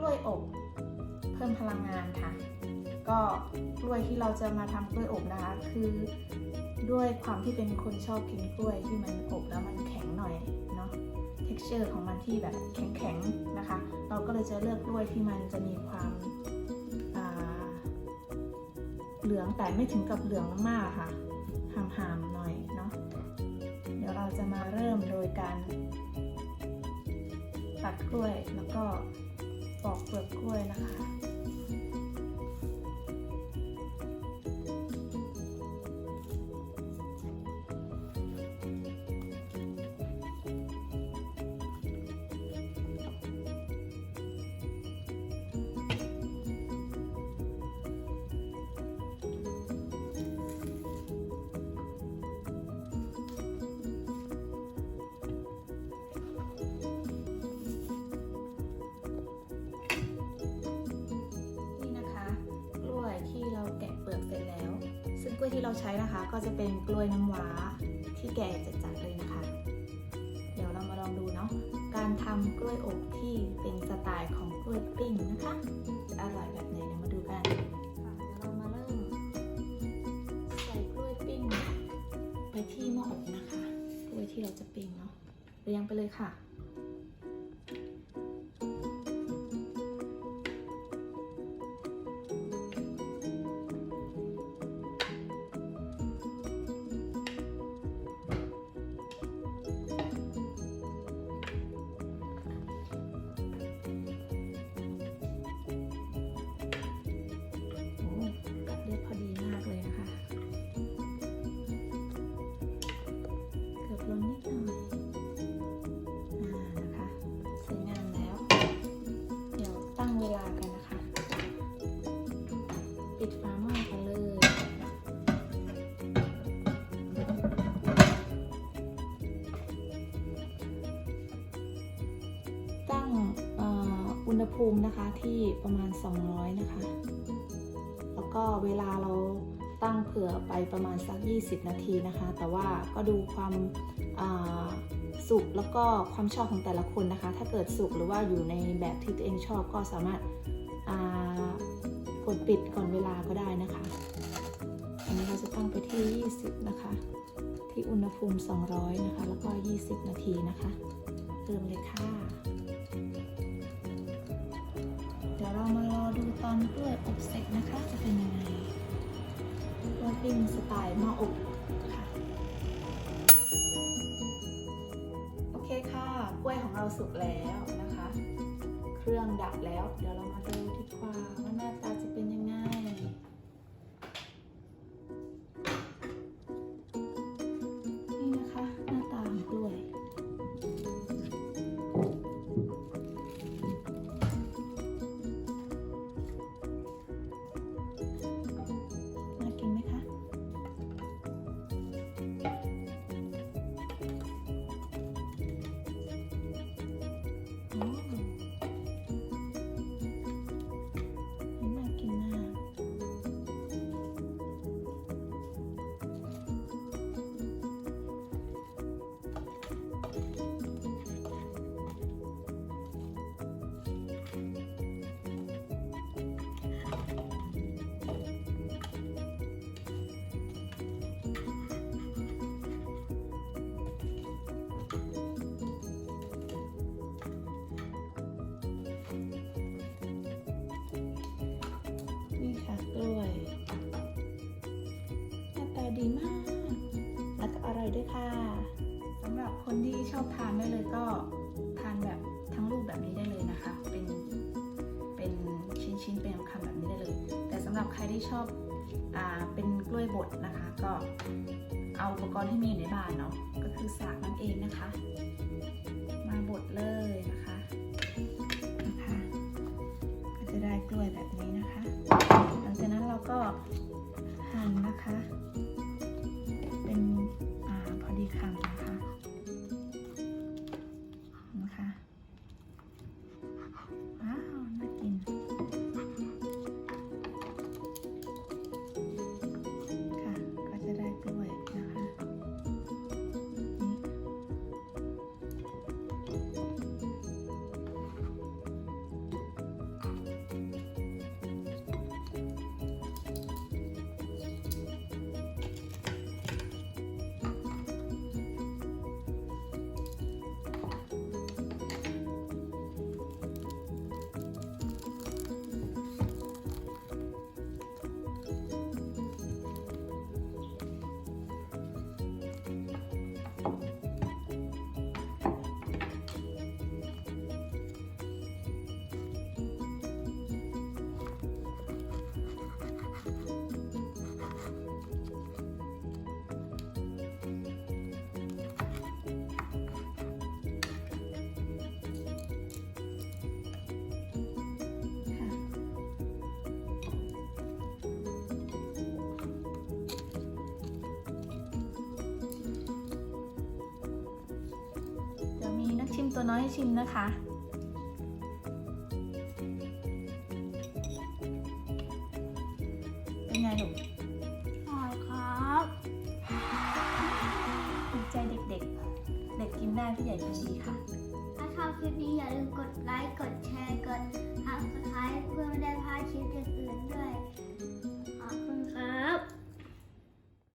ล้วยอบ เพิ่มพลังงานค่ะ ก็กล้วยที่เราจะมาทำกล้วยอบนะคะ คือด้วยความที่เป็นคนชอบกินกล้วยที่มันอบแล้วมันแข็งหน่อยเนาะ texture ของมันที่แบบแข็งๆนะคะ เราก็เลยจะเลือกกล้วยที่มันจะมีความเหลืองแต่ไม่ถึงกับเหลืองมากๆค่ะหามๆหน่อยเนาะ เดี๋ยวเราจะมาเริ่มโดยการตัดกล้วยแล้วก็ ปอกเปลือกกล้วยนะคะ วยที่เราใช้นะคะ ก็จะเป็นกล้วยน้ำว้าที่แก่จัดๆเลยนะคะ เดี๋ยวเรามาลองดูเนาะการทำกล้วยอบที่เป็นสไตล์ของกล้วยปิ้งนะคะจะอร่อยแบบไหนเดี๋ยวมาดูกันเดี๋ยวเรามาเริ่มใส่กล้วยปิ้ง ไปที่หม้ออบนะคะ กล้วยที่เราจะปิ้งเนาะเรียงไปเลยค่ะ ปิดฝาหม้อกันเลย ตั้งอ,อุณหภูมินะคะที่ประมาณ 200 นะคะ แล้วก็เวลาเราตั้งเผื่อไปประมาณสัก 20 นาทีนะคะ แต่ว่าก็ดูความาสุกแล้วก็ความชอบของแต่ละคนนะคะ ถ้าเกิดสุกหรือว่าอยู่ในแบบที่ตัวเองชอบก็สามารถา ดปิดก่อนเวลาก็ได้นะคะ อันนี้เราจะตั้งไปที่ 20 นะคะ ที่อุณหภูมิ 200 นะคะ แล้วก็ 20 นาทีนะคะเริ่มเลยค่ะ เดี๋ยวเรามารอดูตอนกล้วยอบเสร็จนะคะ จะเป็นยังไงกล้วยปิ้งสไตล์หม้ออบค่ะ โอเคค่ะ กล้วยของเราสุกแล้วนะคะ เครื่องดับแล้ว เดี๋ยวเรามาดูดีกว่าว่าหน้าตาจะ ด้วยค่ะสำหรับคนที่ชอบทานได้เลยก็ทานแบบทั้งลูกแบบนี้ได้เลยนะคะ เป็นเป็นชิ้นๆเป็นคำๆแบบนี้ได้เลย แต่สำหรับใครที่ชอบอ่าเป็นกล้วยบดนะคะ ก็เอาอุปกรณ์ที่มีอยู่ในบ้านเนาะก็คือสากนั่นเองนะคะ มาบดเลยนะคะนะคะก็จะได้กล้วยแบบนี้นะคะ หลังจากนั้นเราก็หั่นนะคะ คะ น้อยให้ชิมนะคะ เป็นไงหนูกอร่อยครับดีใจเด็กๆ เด็กกินได้พี่ใหญ่กินดีค่ะ ถ้าชอบคลิปนี้อย่าลืมกดไลค์ กดแชร์ กดทักทายเพื่อไม่ได้พลาดคลิปอื่นๆด้วย